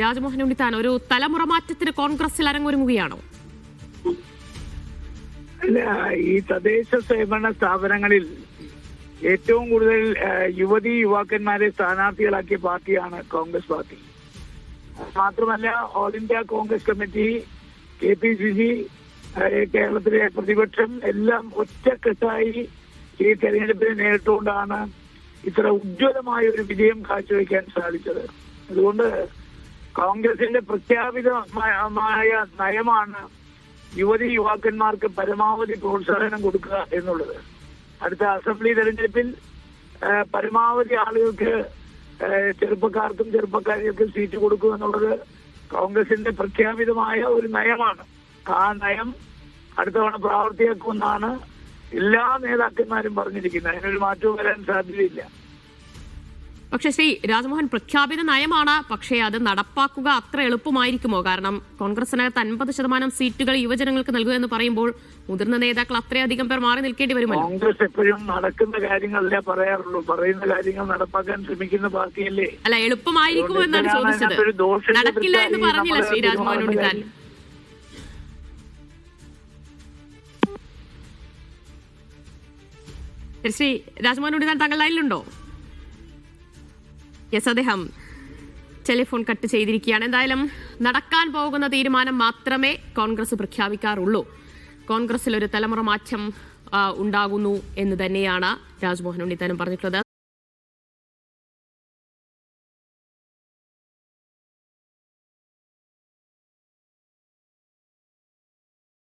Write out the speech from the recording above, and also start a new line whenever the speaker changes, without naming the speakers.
രാജ്മോഹൻ ഉണ്ണിത്താൻ ഒരു തലമുറ മാറ്റത്തിന് കോൺഗ്രസിൽ അരങ്ങൊരുങ്ങുകയാണോ?
അല്ല ഈ തദ്ദേശ സേവന സ്ഥാപനങ്ങളിൽ ഏറ്റവും കൂടുതൽ യുവതി യുവാക്കന്മാരെ സ്ഥാനാർത്ഥികളാക്കിയ പാർട്ടിയാണ് കോൺഗ്രസ് പാർട്ടി. മാത്രമല്ല all India Congress committee K P C C കേരളത്തിലെ പ്രതിപക്ഷം എല്ലാം ഒറ്റക്കെട്ടായി ഈ തെരഞ്ഞെടുപ്പിനെ നേരിട്ടുകൊണ്ടാണ് ഇത്ര ഉജ്ജ്വലമായ ഒരു വിജയം കാഴ്ചവെക്കാൻ സാധിച്ചത്. അതുകൊണ്ട് കോൺഗ്രസിന്റെ പ്രഖ്യാപിതമായ നയമാണ് യുവതി യുവാക്കന്മാർക്ക് പരമാവധി പ്രോത്സാഹനം കൊടുക്കുക എന്നുള്ളത്. അടുത്ത അസംബ്ലി തെരഞ്ഞെടുപ്പിൽ പരമാവധി ആളുകൾക്ക് ചെറുപ്പക്കാർക്കും ചെറുപ്പക്കാരികൾക്കും സീറ്റ് കൊടുക്കുക എന്നുള്ളത് കോൺഗ്രസിന്റെ പ്രഖ്യാപിതമായ ഒരു നയമാണ്. ആ നയം അടുത്ത തവണ പ്രാവർത്തിയാക്കുമെന്നാണ് എല്ലാ നേതാക്കന്മാരും പറഞ്ഞിരിക്കുന്നത്. അതിനൊരു മാറ്റവും വരാൻ സാധ്യതയില്ല.
പക്ഷേ ശ്രീ രാജ്മോഹൻ പ്രഖ്യാപിത നയമാണ്. പക്ഷേ അത് നടപ്പാക്കുക അത്ര എളുപ്പമായിരിക്കുമോ? കാരണം കോൺഗ്രസിനകത്ത് അൻപത് ശതമാനം സീറ്റുകൾ യുവജനങ്ങൾക്ക് നൽകുക എന്ന് പറയുമ്പോൾ മുതിർന്ന നേതാക്കൾ അത്രയധികം പേർ മാറി നിൽക്കേണ്ടി വരുമല്ലോ.
കോൺഗ്രസ് എപ്പോഴും നടക്കുന്ന കാര്യങ്ങളല്ലേ പറയാറുള്ളൂ. പറയുന്ന കാര്യങ്ങൾ നടപ്പാക്കാൻ ശ്രമിക്കുന്ന പാർട്ടിയല്ലേ?
അല്ല എളുപ്പമായിരിക്കുമോ എന്നാണ് ചോദിച്ചത്. നടക്കില്ല എന്ന് പറഞ്ഞില്ല ശ്രീ
രാജ്മോഹനോട്
രാജ്മോഹൻ ഉണ്ണിത്താൻ
കാര്യം.
ശ്രീ രാജ്മോഹൻ ഉണ്ണിത്താൻ താങ്കൾ ലൈനിലുണ്ടോ യെസ് അദ്ദേഹം ടെലിഫോൺ കട്ട് ചെയ്തിരിക്കുകയാണ്. എന്തായാലും നടക്കാൻ പോകുന്ന തീരുമാനം മാത്രമേ കോൺഗ്രസ് പ്രഖ്യാപിക്കാറുള്ളൂ. കോൺഗ്രസിൽ ഒരു തലമുറ മാറ്റം ഉണ്ടാകുന്നു എന്ന് തന്നെയാണ് രാജ്മോഹൻ ഉണ്ണിത്താനും പറഞ്ഞിട്ടുള്ളത്.